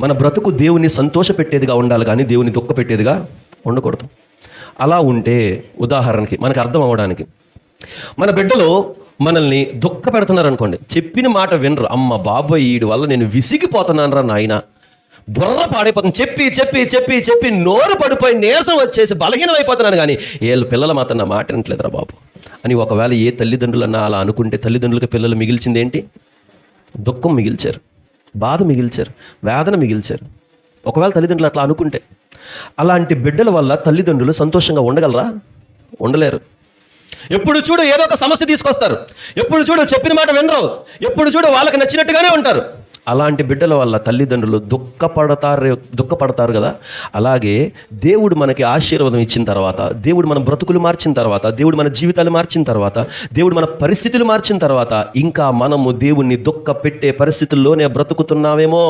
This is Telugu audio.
మన బ్రతుకు దేవుని సంతోషపెట్టేదిగా ఉండాలి కానీ దేవుని దుఃఖ పెట్టేదిగా ఉండకూడదు. అలా ఉంటే ఉదాహరణకి మనకు అర్థం అవ్వడానికి మన బిడ్డలు మనల్ని దుఃఖ పెడుతున్నారు అనుకోండి చెప్పిన మాట వినరు. అమ్మ బాబాయ్ వీడి వల్ల నేను విసిగిపోతున్నాను రా నాయన. బుర్ర పాడైపోతుంది. చెప్పి చెప్పి చెప్పి చెప్పి నోరు పడిపోయి నీరసం వచ్చేసి బలహీనం అయిపోతున్నాను కానీ వీళ్ళు పిల్లలు మాత్రం నా మాట వినట్లేదురా బాబు. అని ఒకవేళ ఏ తల్లిదండ్రులన్నా అలా అనుకుంటే తల్లిదండ్రులకి పిల్లలు మిగిల్చింది ఏంటి? దుఃఖం మిగిల్చారు. బాధ మిగిల్చారు వేదన మిగిల్చారు. ఒకవేళ తల్లిదండ్రులు అట్లా అనుకుంటే అలాంటి బిడ్డల వల్ల తల్లిదండ్రులు సంతోషంగా ఉండగలరా? ఉండలేరు. ఎప్పుడు చూడు ఏదో ఒక సమస్య తీసుకొస్తారు. ఎప్పుడు చూడు చెప్పిన మాట వినరు. ఎప్పుడు చూడు వాళ్ళకి నచ్చినట్టుగానే ఉంటారు. అలాంటి బిడ్డల వల్ల తల్లిదండ్రులు దుఃఖపడతారు దుఃఖపడతారు కదా? అలాగే దేవుడు మనకి ఆశీర్వాదం ఇచ్చిన తర్వాత దేవుడు మన బ్రతుకులు మార్చిన తర్వాత దేవుడు మన జీవితాలు మార్చిన తర్వాత దేవుడు మన పరిస్థితులు మార్చిన తర్వాత ఇంకా మనము దేవుణ్ణి దుఃఖ పెట్టే పరిస్థితుల్లోనే బ్రతుకుతున్నావేమో?